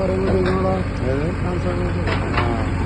പറയുന്നത് ആ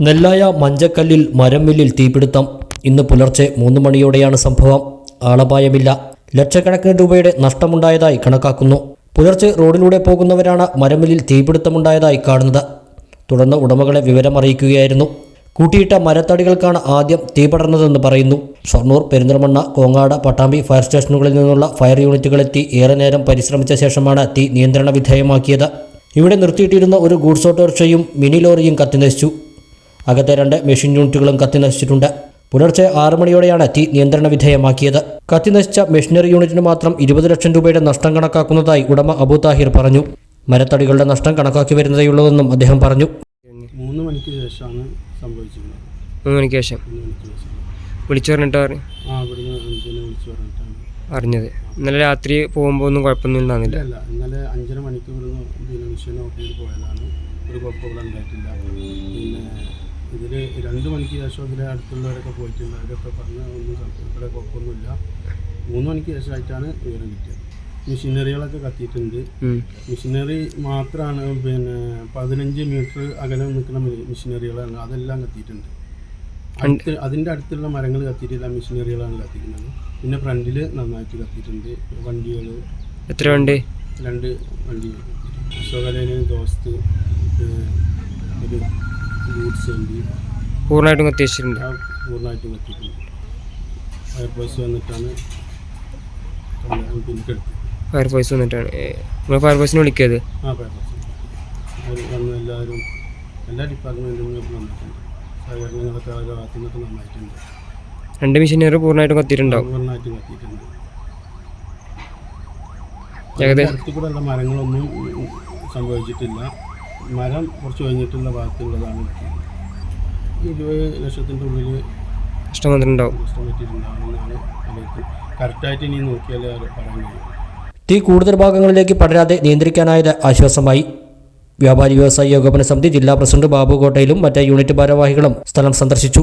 നെല്ലായ മഞ്ചക്കല്ലിൽ മരമില്ലിൽ തീപിടുത്തം. ഇന്ന് പുലർച്ചെ മൂന്ന് മണിയോടെയാണ് സംഭവം. ആളപായമില്ല. ലക്ഷക്കണക്കിന് രൂപയുടെ നഷ്ടമുണ്ടായതായി കണക്കാക്കുന്നു. പുലർച്ചെ റോഡിലൂടെ പോകുന്നവരാണ് മരമില്ലിൽ തീപിടുത്തമുണ്ടായതായി കാണുന്നത്. തുടർന്ന് ഉടമകളെ വിവരമറിയിക്കുകയായിരുന്നു. കൂട്ടിയിട്ട മരത്തടികൾക്കാണ് ആദ്യം തീ പടർന്നതെന്ന് പറയുന്നു. ഷൊർണൂർ പെരിന്തൽമണ്ണ കോങ്ങാട് പട്ടാമ്പി ഫയർ സ്റ്റേഷനുകളിൽ നിന്നുള്ള ഫയർ യൂണിറ്റുകളെത്തി ഏറെ നേരം പരിശ്രമിച്ച ശേഷമാണ് തീ നിയന്ത്രണ വിധേയമാക്കിയത്. ഇവിടെ നിർത്തിയിട്ടിരുന്ന ഒരു ഗൂഡ്സ് ഓട്ടോറിക്ഷയും മിനി ലോറിയും കത്തിനശിച്ചു. അകത്തെ രണ്ട് മെഷീൻ യൂണിറ്റുകളും കത്തിനശിച്ചിട്ടുണ്ട് പുലർച്ചെ ആറ് മണിയോടെയാണ് തീ നിയന്ത്രണ വിധേയമാക്കിയത്. കത്തിനശിച്ച മെഷീനറി യൂണിറ്റിന് മാത്രം ഇരുപത് ലക്ഷം രൂപയുടെ നഷ്ടം കണക്കാക്കുന്നതായി ഉടമ അബു താഹിർ പറഞ്ഞു. മരത്തടികളുടെ നഷ്ടം കണക്കാക്കി വരുന്നതേയുള്ളതെന്നും അദ്ദേഹം പറഞ്ഞു. മൂന്ന് മണിക്ക് ശേഷമാണ് സംഭവിച്ചിരുന്നത്. മൂന്ന് മണിക്ക് ശേഷം? വിളിച്ചു പറഞ്ഞിട്ട് അറിഞ്ഞത്. ഇന്നലെ രാത്രി പോകുമ്പോൾ ഒന്നും കുഴപ്പമൊന്നും ഉണ്ടാകുന്നില്ല ഇന്നലെ അഞ്ചര മണിക്ക് ഇവിടുന്ന് പിന്നെ മിഷൻ ഓഫ് ചെയ്ത് പോയതാണ്. ഒരു കുഴപ്പം ഉണ്ടായിട്ടില്ല. പിന്നെ ഇതിൽ രണ്ട് മണിക്ക് ശേഷം ഇതിലെ അടുത്തുള്ളവരൊക്കെ പോയിട്ടുണ്ട്. അവരൊക്കെ പറഞ്ഞ ഒന്നും ഇവിടെ കുഴപ്പമൊന്നുമില്ല. മൂന്ന് മണിക്ക് ശേഷമായിട്ടാണ് വിവരം കിട്ടിയത്. മെഷീനറികളൊക്കെ കത്തിയിട്ടുണ്ട്. മെഷീനറി മാത്രമാണ് പിന്നെ പതിനഞ്ച് മീറ്റർ അകലം നിൽക്കുന്ന മെഷീനറികളാണ്. അതെല്ലാം കത്തിയിട്ടുണ്ട്. അടുത്ത് അതിന്റെ അടുത്തുള്ള മരങ്ങൾ കത്തിയിട്ടില്ല മെഷീനറികളാണ് കത്തിക്കുന്നത്. പിന്നെ ഫ്രണ്ടിൽ നന്നായിട്ട് കത്തിയിട്ടുണ്ട്. വണ്ടികൾ എത്ര വണ്ടി? രണ്ട് വണ്ടി അശോകലേന് ദോസ്ത് ഒരു ഗൂഡ്സ് വണ്ടി പൂർണമായിട്ടും കത്തിച്ചിട്ടുണ്ട് ഫയർ പൂർണമായിട്ടും കത്തിയിട്ടുണ്ട് ഫയർഫോഴ്സ് വന്നിട്ടാണ്. ഫയർഫോഴ്സ് വന്നിട്ടാണ് നിങ്ങൾ ഫയർഫോഴ്സിനെ വിളിക്കത് ആ ഫയർഫോഴ്സ് വന്ന് എല്ലാവരും എല്ലാ ഡിപ്പാർട്ട്മെന്റിൽ നിന്നും വന്നിട്ടുണ്ട്. സഹകരണങ്ങളൊക്കെ അവരുടെ ഭാഗത്തു നിന്നൊക്കെ നന്നായിട്ടുണ്ട്. രണ്ട് മെഷീനറി പൂർണമായിട്ടും കത്തിയിട്ടുണ്ടാവും. പൂർണമായിട്ടും കത്തിയിട്ടുണ്ട്. ഏകദേശം കൂടെ മരങ്ങളൊന്നും സംഭവിച്ചിട്ടില്ല. മരം കുറച്ച് കഴിഞ്ഞിട്ടുള്ള ഭാഗത്തുള്ളതാണ് ഇരുപത് ലക്ഷത്തിന്റെ ഉള്ളിൽ നഷ്ടം വന്നിട്ടുണ്ടാവും. നഷ്ടം പറ്റിയിട്ടുണ്ടാവുമെന്നാണ് വിലയിരുത്തുന്നത് കറക്റ്റായിട്ട് ഇനി നോക്കിയാലേ പറയാൻ കഴിയും. തീ കൂടുതൽ ഭാഗങ്ങളിലേക്ക് പടരാതെ നിയന്ത്രിക്കാനായത് ആശ്വാസമായി. വ്യാപാരി വ്യവസായി ഏകോപന സമിതി ജില്ലാ പ്രസിഡന്റ് ബാബു കോട്ടയിലും മറ്റ് യൂണിറ്റ് ഭാരവാഹികളും സ്ഥലം സന്ദർശിച്ചു.